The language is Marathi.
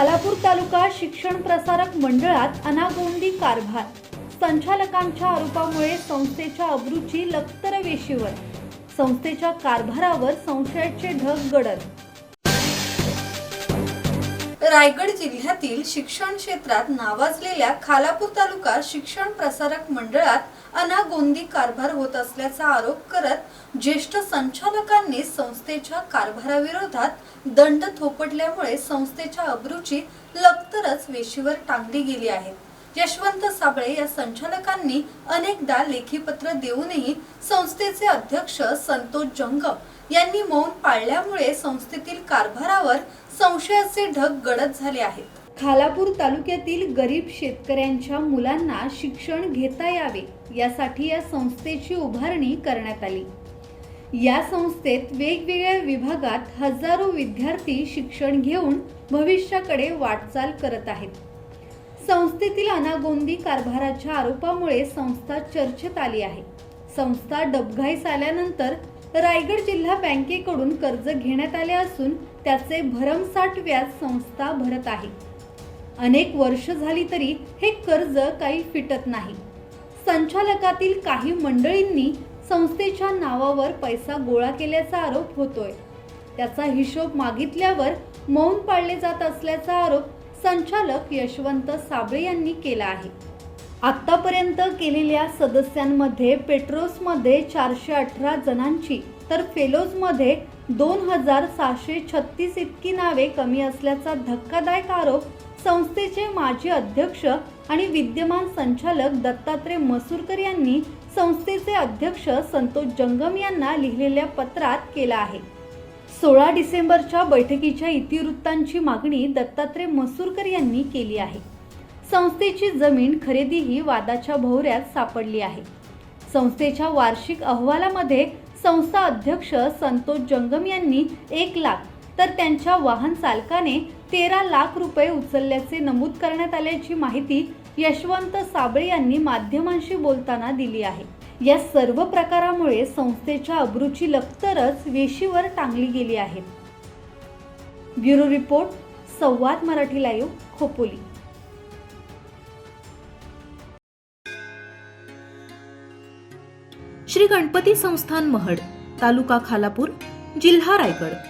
तालुका शिक्षण प्रसारक मंडळात अनागोंदी कारभार. संचालकांच्या आरोपामुळे संस्थेच्या अब्रूची लक्तर वेशीवर. संस्थेच्या कारभारावर संशयाचे ढग गडद. रायगड जिल्ह्यातील शिक्षण क्षेत्रात नावाजलेल्या खालापूर तालुका शिक्षण प्रसारक मंडळात अनागोंदी कारभार होत असल्याचा आरोप करत ज्येष्ठ संचालकांनी संस्थेच्या कारभाराविरोधात दंड थोपटल्यामुळे संस्थेच्या अब्रूची लपतरच वेशीवर टांगली गेली आहे. यशवंत साबळे या संचालकांनी अनेकदा लेखी पत्र देऊनही संस्थेचे अध्यक्ष संतोष जंगम यांनी मौन पाळल्यामुळे संस्थेतील कारभारावर संशयाचे ढग गडद झाले आहेत. खालापूर तालुक्यातील गरीब शेतकऱ्यांच्या मुलांना शिक्षण घेता यावे यासाठी या संस्थेची उभारणी करण्यात आली. या संस्थेत वेगवेगळ्या विभागात हजारो विद्यार्थी शिक्षण घेऊन भविष्याकडे वाटचाल करत आहेत. संस्थेतील अनागोंदी कारभाराच्या आरोपामुळे संस्था चर्चेत आली आहे. संस्था डबघाईस आल्यानंतर रायगड जिल्हा बँकेकडून कर्ज घेण्यात आले असून त्याचे भरमसाठ व्याज संस्था भरत आहे. अनेक वर्ष झाली तरी हे कर्ज काही फिटत नाही. संचालकातील काही मंडळींनी संस्थेच्या नावावर पैसा गोळा केल्याचा आरोप होतोय. त्याचा हिशोब मागितल्यावर मौन पाळले जात असल्याचा आरोप संचालक यशवंत साबळे यांनी केला आहे. आत्तापर्यंत केलेल्या सदस्यांमध्ये पेट्रोसमध्ये चारशे अठरा जणांची तर फेलोजमध्ये दोन हजार सहाशे छत्तीस इतकी नावे कमी असल्याचा धक्कादायक आरोप संस्थेचे माजी अध्यक्ष आणि विद्यमान संचालक दत्तात्रय मसूरकर यांनी संस्थेचे अध्यक्ष संतोष जंगम यांना लिहिलेल्या पत्रात केला आहे. सोळा डिसेंबरच्या बैठकीच्या इतिवृत्तांची मागणी दत्तात्रय मसूरकर यांनी केली आहे. संस्थेची जमीन खरेदी ही वादाच्या भोवऱ्यात सापडली आहे. संस्थेच्या वार्षिक अहवालामध्ये संस्था अध्यक्ष संतोष जंगम यांनी एक लाख तर त्यांच्या वाहन चालकाने तेरा लाख रुपये उचलल्याचे नमूद करण्यात आल्याची माहिती यशवंत साबळे यांनी माध्यमांशी बोलताना दिली आहे. या सर्व प्रकारामुळे संस्थेच्या अब्रूची लखतरच वेशीवर टांगली गेली आहे. Bureau report Samvad Marathi live Khopoli. Shri Ganpati Sansthan Mahad taluka Khalapur जिल्हा रायगड.